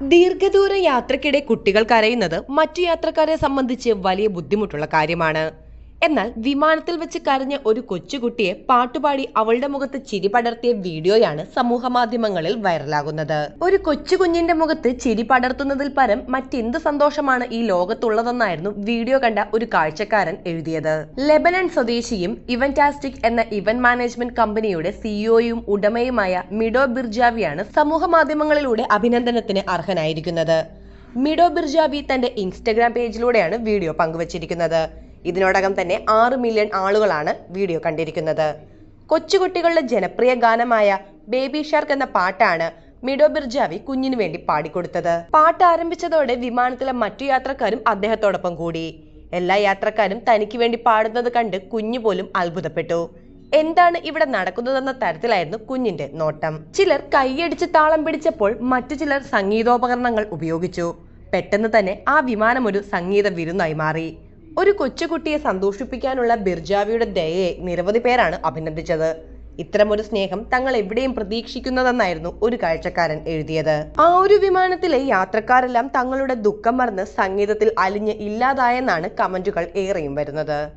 ദീർഘദൂര യാത്രക്കിടെ കുട്ടികൾ കരയുന്നത് മറ്റു യാത്രക്കാരെ സംബന്ധിച്ച് വലിയ ബുദ്ധിമുട്ടുള്ള കാര്യമാണ്. എന്നാൽ വിമാനത്തിൽ വെച്ച് കരഞ്ഞ ഒരു കൊച്ചുകുട്ടിയെ പാട്ടുപാടി അവളുടെ മുഖത്ത് ചിരി പടർത്തിയ വീഡിയോയാണ് സമൂഹ മാധ്യമങ്ങളിൽ വൈറലാകുന്നത്. ഒരു കൊച്ചു കുഞ്ഞിന്റെ മുഖത്ത് ചിരി പടർത്തുന്നതിൽ പരം മറ്റെന്ത് സന്തോഷമാണ് ഈ ലോകത്തുള്ളതെന്നായിരുന്നു വീഡിയോ കണ്ട ഒരു കാഴ്ചക്കാരൻ എഴുതിയത്. ലെബനൻ സ്വദേശിയും ഇവന്റാസ്റ്റിക് എന്ന ഇവന്റ് മാനേജ്മെന്റ് കമ്പനിയുടെ സിഇഒയും ഉടമയുമായ മിഡോ ബിർജാവിയാണ് സമൂഹ മാധ്യമങ്ങളിലൂടെ അഭിനന്ദനത്തിന് അർഹനായിരിക്കുന്നത്. മിഡോ ബിർജാവി തന്റെ ഇൻസ്റ്റഗ്രാം പേജിലൂടെയാണ് വീഡിയോ പങ്കുവച്ചിരിക്കുന്നത്. ഇതിനോടകം തന്നെ ആറ് മില്യൺ ആളുകളാണ് വീഡിയോ കണ്ടിരിക്കുന്നത്. കൊച്ചുകുട്ടികളുടെ ജനപ്രിയ ഗാനമായ ബേബി ഷാർക്ക് എന്ന പാട്ടാണ് മിഡോ ബിർജാവി കുഞ്ഞിനു വേണ്ടി പാടിക്കൊടുത്തത്. പാട്ട് ആരംഭിച്ചതോടെ വിമാനത്തിലെ മറ്റു യാത്രക്കാരും അദ്ദേഹത്തോടൊപ്പം കൂടി. എല്ലാ യാത്രക്കാരും തനിക്ക് വേണ്ടി പാടുന്നത് കണ്ട് കുഞ്ഞു പോലും അത്ഭുതപ്പെട്ടു. എന്താണ് ഇവിടെ നടക്കുന്നതെന്ന തരത്തിലായിരുന്നു കുഞ്ഞിന്റെ നോട്ടം. ചിലർ കൈയടിച്ച് താളം പിടിച്ചപ്പോൾ മറ്റു ചിലർ സംഗീതോപകരണങ്ങൾ ഉപയോഗിച്ചു. പെട്ടെന്ന് തന്നെ ആ വിമാനം ഒരു സംഗീത വിരുന്നായി മാറി. ഒരു കൊച്ചുകുട്ടിയെ സന്തോഷിപ്പിക്കാനുള്ള ബിർജാവിയുടെ ദയയെ നിരവധി പേരാണ് അഭിനന്ദിച്ചത്. ഇത്തരമൊരു സ്നേഹം തങ്ങൾ എവിടെയും പ്രതീക്ഷിക്കുന്നതെന്നായിരുന്നു ഒരു കാഴ്ചക്കാരൻ എഴുതിയത്. ആ ഒരു വിമാനത്തിലെ യാത്രക്കാരെല്ലാം തങ്ങളുടെ ദുഃഖം മറന്ന് സംഗീതത്തിൽ അലിഞ്ഞ് ഇല്ലാതായെന്നാണ് കമന്റുകൾ ഏറെയും വരുന്നത്.